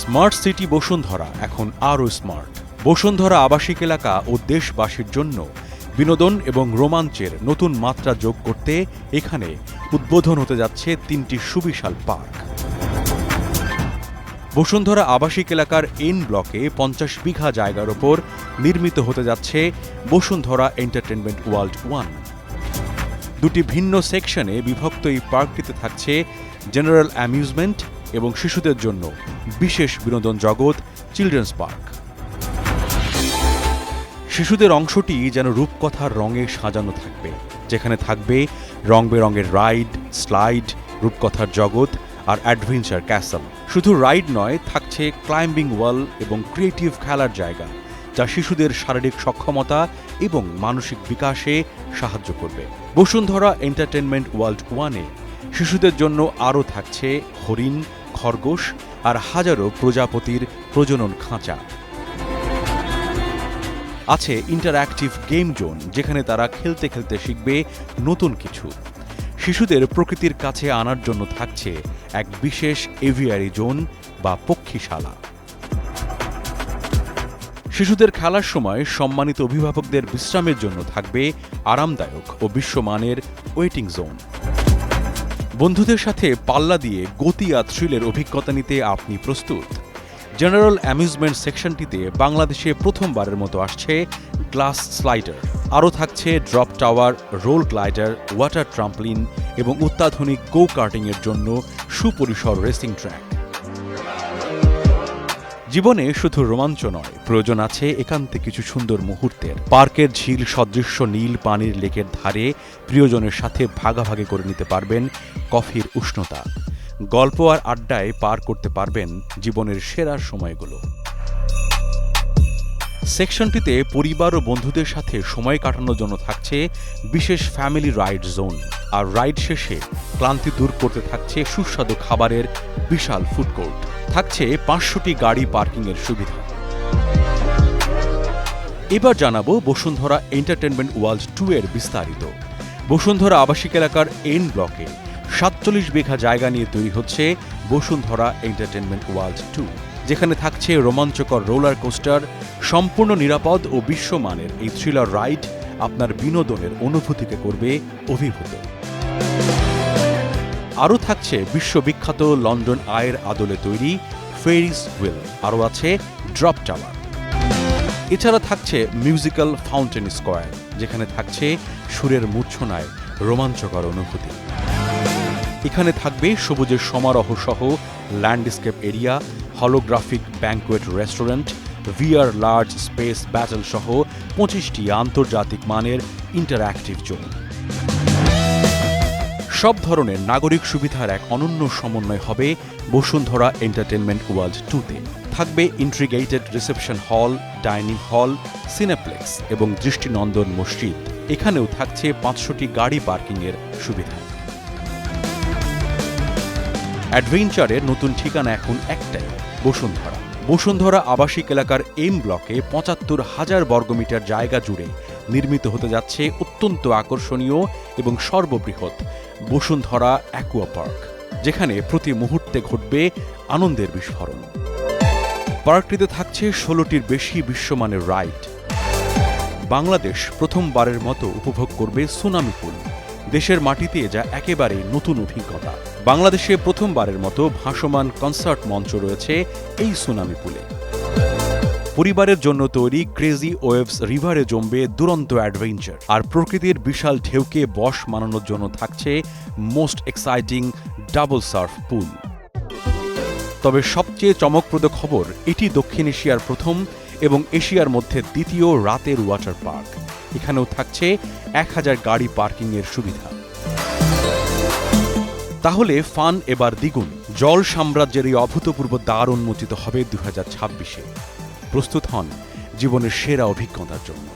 Smart city Bashundhara এখন আরও smart. Bashundhara আবাসিক এলাকা ও দেশবাসীর জন্য বিনোদন এবং রোমাঞ্চের নতুন মাত্রা যোগ করতে এখানে উদ্বোধন হতে যাচ্ছে তিনটি সুবিশাল পার্ক। বসুন্ধরা আবাসিক এলাকার এন ব্লকে পঞ্চাশ বিঘা জায়গার ওপর নির্মিত হতে যাচ্ছে বসুন্ধরা এন্টারটেনমেন্ট ওয়ার্ল্ড ওয়ান। দুটি ভিন্ন সেকশনে বিভক্ত এই পার্কটিতে থাকছে জেনারেল অ্যামিউজমেন্ট এবং শিশুদের জন্য বিশেষ বিনোদন জগৎ চিলড্রেন্স পার্ক। শিশুদের অংশটি যেন রূপকথার রঙে সাজানো থাকবে, যেখানে থাকবে রং বেরঙের রাইড, স্লাইড, রূপকথার জগৎ আর অ্যাডভেঞ্চার ক্যাসল। শুধু রাইড নয়, থাকছে ক্লাইম্বিং ওয়াল এবং ক্রিয়েটিভ খেলার জায়গা, যা শিশুদের শারীরিক সক্ষমতা এবং মানসিক বিকাশে সাহায্য করবে। বসুন্ধরা এন্টারটেনমেন্ট ওয়ার্ল্ড ওয়ানে শিশুদের জন্য আরও থাকছে হরিণ খরগোশ আর হাজারো প্রজাপতির প্রজনন খাঁচা। আছে ইন্টারঅ্যাক্টিভ গেম জোন যেখানে তারা খেলতে খেলতে শিখবে নতুন কিছু। শিশুদের প্রকৃতির কাছে আনার জন্য থাকছে এক বিশেষ এভিয়ারি জোন বা পক্ষীশালা। শিশুদের খেলার সময় সম্মানিত অভিভাবকদের বিশ্রামের জন্য থাকবে আরামদায়ক ও বিশ্বমানের ওয়েটিং জোন বন্ধুদের সাথে পাল্লা দিয়ে গতি আর থ্রিলের অভিজ্ঞতা নিতে আপনি প্রস্তুত। জেনারেল অ্যামিউজমেন্ট সেকশনটিতে বাংলাদেশে প্রথমবারের মতো আসছে গ্লাস স্লাইডার আরও থাকছে drop tower roll glider water trampoline এবং অত্যাধুনিক গো কার্টিংয়ের জন্য সুপরিসর রেসিং ট্র্যাক জীবনে শুধু রোমাঞ্চ নয়, প্রয়োজন আছে একান্তে কিছু সুন্দর মুহূর্তের। পার্কের ঝিল সদৃশ্য নীল পানির লেকের ধারে প্রিয়জনের সাথে ভাগাভাগি করে নিতে পারবেন কফির উষ্ণতা। গল্প আর আড্ডায় পার করতে পারবেন জীবনের সেরা সময়গুলো। সেকশনটিতে পরিবার ও বন্ধুদের সাথে সময় কাটানোর জন্য থাকছে বিশেষ ফ্যামিলি রাইড জোন। আর রাইড শেষে ক্লান্তি দূর করতে থাকছে সুস্বাদু খাবারের বিশাল ফুড কোর্ট। থাকছে পাঁচশোটি গাড়ি পার্কিংয়ের সুবিধা। এবার জানাব বসুন্ধরা এন্টারটেনমেন্ট ওয়ার্ল্ড টু এর বিস্তারিত। বসুন্ধরা আবাসিক এলাকার এন ব্লকে সাতচল্লিশ বিঘা জায়গা নিয়ে তৈরি হচ্ছে বসুন্ধরা এন্টারটেনমেন্ট ওয়ার্ল্ড টু, যেখানে থাকছে রোমাঞ্চকর রোলার কোস্টার, সম্পূর্ণ নিরাপদ ও বিশ্বমানের এই থ্রিলার রাইড আপনার বিনোদনের অনুভূতিকে করবে অভিভূত। আরও থাকছে বিশ্ববিখ্যাত লন্ডন আয়ের আদলে তৈরি ফেরিস হুইল। আরও আছে ড্রপ টাওয়ার। এছাড়া থাকছে মিউজিক্যাল ফাউন্টেন স্কোয়ার, যেখানে থাকছে সুরের মূর্ছনায় রোমাঞ্চকর অনুভূতি। এখানে থাকবে সবুজের সমারোহ সহ landscape area, holographic banquet restaurant, VR large space battle সহ পঁচিশটি আন্তর্জাতিক মানের ইন্টারঅ্যাক্টিভ জোন। সব ধরনের নাগরিক সুবিধার এক অনন্য সমন্বয় হবে বসুন্ধরা এন্টারটেনমেন্ট ওয়ার্ল্ড টুতে। থাকবে integrated reception hall, dining hall, cineplex এবং দৃষ্টিনন্দন মসজিদ। এখানেও থাকছে পাঁচশোটি গাড়ি পার্কিংয়ের সুবিধা। অ্যাডভেঞ্চারের নতুন ঠিকানা এখন একটাই, বসুন্ধরা। বসুন্ধরা আবাসিক এলাকার এম ব্লকে পঁচাত্তর হাজার বর্গমিটার জায়গা জুড়ে নির্মিত হতে যাচ্ছে অত্যন্ত আকর্ষণীয় এবং সর্ববৃহৎ বসুন্ধরা অ্যাকুয়া পার্ক, যেখানে প্রতি মুহূর্তে ঘটবে আনন্দের বিস্ফোরণ। পার্কটিতে থাকছে ষোলোটির বেশি বিশ্বমানের রাইড। বাংলাদেশ প্রথমবারের মতো উপভোগ করবে সুনামি পুল, দেশের মাটিতে যা একেবারে নতুন অভিজ্ঞতা। বাংলাদেশে প্রথমবারের মতো ভাসমান কনসার্ট মঞ্চ রয়েছে এই সুনামি পুলে। পরিবারের জন্য তৈরি ক্রেজি ওয়েভস রিভারে জমবে দুরন্ত অ্যাডভেঞ্চার আর প্রকৃতির বিশাল ঢেউকে বশ মানানোর জন্য থাকছে most exciting double surf pool তবে সবচেয়ে চমকপ্রদ খবর, এটি দক্ষিণ এশিয়ার প্রথম এবং এশিয়ার মধ্যে দ্বিতীয় রাতের ওয়াটার পার্ক এখানেও থাকছে এক হাজার গাড়ি পার্কিংয়ের সুবিধা। তাহলে ফান এবার দ্বিগুণ। জল সাম্রাজ্যের এই অভূতপূর্ব দ্বার উন্মোচিত হবে দু হাজার ছাব্বিশে। প্রস্তুত হন জীবনের সেরা অভিজ্ঞতার জন্য।